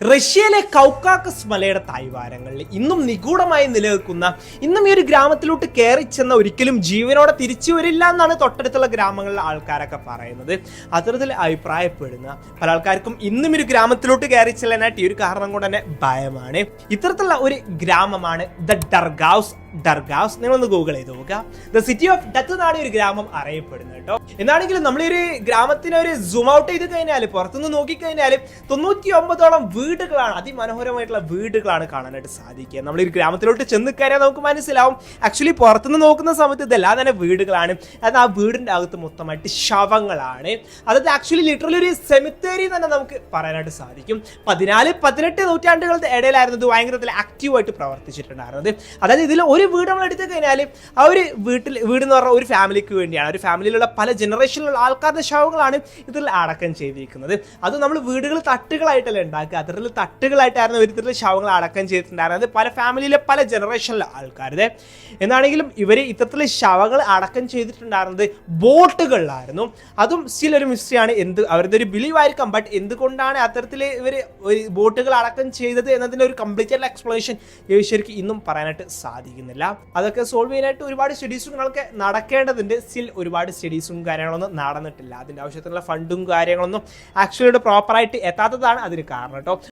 റഷ്യയിലെ കൗക്കാക്കസ് മലയുടെ തായ്വാരങ്ങളിൽ ഇന്നും നിഗൂഢമായി നിലനിൽക്കുന്ന ഇന്നും ഈ ഒരു ഗ്രാമത്തിലോട്ട് കയറി ചെന്ന ഒരിക്കലും ജീവനോടെ തിരിച്ചു വരില്ല എന്നാണ് തൊട്ടടുത്തുള്ള ഗ്രാമങ്ങളിലെ ആൾക്കാരൊക്കെ പറയുന്നത്. അത്തരത്തിൽ അഭിപ്രായപ്പെടുന്ന പല ആൾക്കാർക്കും ഇന്നും ഒരു ഗ്രാമത്തിലോട്ട് കയറി ചെല്ലാനായിട്ട് ഈ ഒരു കാരണം കൊണ്ട് തന്നെ ഭയമാണ്. ഇത്തരത്തിലുള്ള ഒരു ഗ്രാമമാണ് ദ ഡർഗാവ്സ് ഡർഗാവ്സ് നിങ്ങളൊന്ന് ഗൂഗിൾ ചെയ്ത് നോക്കുക. ദ സിറ്റി ഓഫ് ഡത്ത് എന്നാണ് ഒരു ഗ്രാമം അറിയപ്പെടുന്നത് കേട്ടോ എന്നാണെങ്കിലും നമ്മൾ ഈ ഒരു ഗ്രാമത്തിനെ ഒരു സൂം ഔട്ട് ചെയ്ത് കഴിഞ്ഞാൽ പുറത്തുനിന്ന് നോക്കിക്കഴിഞ്ഞാൽ തൊണ്ണൂറ്റി ഒമ്പതോളം വീടുകളാണ് അതിമനോഹരമായിട്ടുള്ള വീടുകളാണ് കാണാനായിട്ട് സാധിക്കുക. നമ്മൾ ഈ ഗ്രാമത്തിലോട്ട് ചെന്ന് കയറിയാൽ നമുക്ക് മനസ്സിലാവും. ആക്ച്വലി പുറത്തുനിന്ന് നോക്കുന്ന സമയത്ത് ഇതെല്ലാം തന്നെ വീടുകളാണ്. അത് ആ വീടിന്റെ അകത്ത് മൊത്തമായിട്ട് ശവങ്ങളാണ്. അതായത് ആക്ച്വലി ലിറ്ററലി ഒരു സെമിത്തേരി തന്നെ നമുക്ക് പറയാനായിട്ട് സാധിക്കും. പതിനാല് പതിനെട്ട് നൂറ്റാണ്ടുകളുടെ ഇടയിലായിരുന്നു ഇത് ഭയങ്കരത്തിൽ ആക്റ്റീവായിട്ട് പ്രവർത്തിച്ചിട്ടുണ്ടായിരുന്നത്. അതായത് ഇതിൽ ഒരു വീട് നമ്മൾ എടുത്തു കഴിഞ്ഞാൽ ആ ഒരു വീട്ടിൽ വീട് എന്ന് പറഞ്ഞാൽ ഒരു ഫാമിലിക്ക് വേണ്ടിയാണ്. ഒരു ഫാമിലിയിലുള്ള പല ജനറേഷനിലുള്ള ആൾക്കാരുടെ ശവങ്ങളാണ് ഇതിൽ അടക്കം ചെയ്തിരിക്കുന്നത്. അത് നമ്മൾ വീടുകൾ തട്ടുകളായിട്ടല്ല ഉണ്ടാക്കുക. അതിൽ തട്ടുകളായിട്ടായിരുന്നു ഇത്തരത്തിൽ ശവങ്ങൾ അടക്കം ചെയ്തിട്ടുണ്ടായിരുന്നത്. പല ഫാമിലിയിലെ പല ജനറേഷനിലെ ആൾക്കാരുടെ. എന്നാണെങ്കിലും ഇവർ ഇത്തരത്തിൽ ശവങ്ങൾ അടക്കം ചെയ്തിട്ടുണ്ടായിരുന്നത് ബോട്ടുകളിലായിരുന്നു. അതും സ്റ്റിൽ ഒരു മിസ്റ്ററിയാണ് എന്ത് അവരുടെ ഒരു ബിലീവ് ആയിരിക്കാം. ബട്ട് എന്തുകൊണ്ടാണ് അത്തരത്തിൽ ഇവർ ഒരു ബോട്ടുകൾ അടക്കം ചെയ്തത് എന്നതിന്റെ ഒരു കംപ്ലീറ്റ് ആയിട്ടുള്ള എക്സ്പ്ലനേഷൻ ശരിക്കും ഇന്നും പറയാനായിട്ട് സാധിക്കുന്നില്ല. അതൊക്കെ സോൾവ് ചെയ്യാനായിട്ട് ഒരുപാട് സ്റ്റഡീസും നിങ്ങൾക്ക് നടക്കേണ്ടതുണ്ട്. സ്റ്റിൽ ഒരുപാട് സ്റ്റഡീസും കാര്യങ്ങളൊന്നും നടന്നിട്ടില്ല. അതിന്റെ ആവശ്യത്തിനുള്ള ഫണ്ടും കാര്യങ്ങളൊന്നും ആക്ച്വലി പ്രോപ്പറായിട്ട് എത്താത്തതാണ് അതിന് കാരണം കേട്ടോ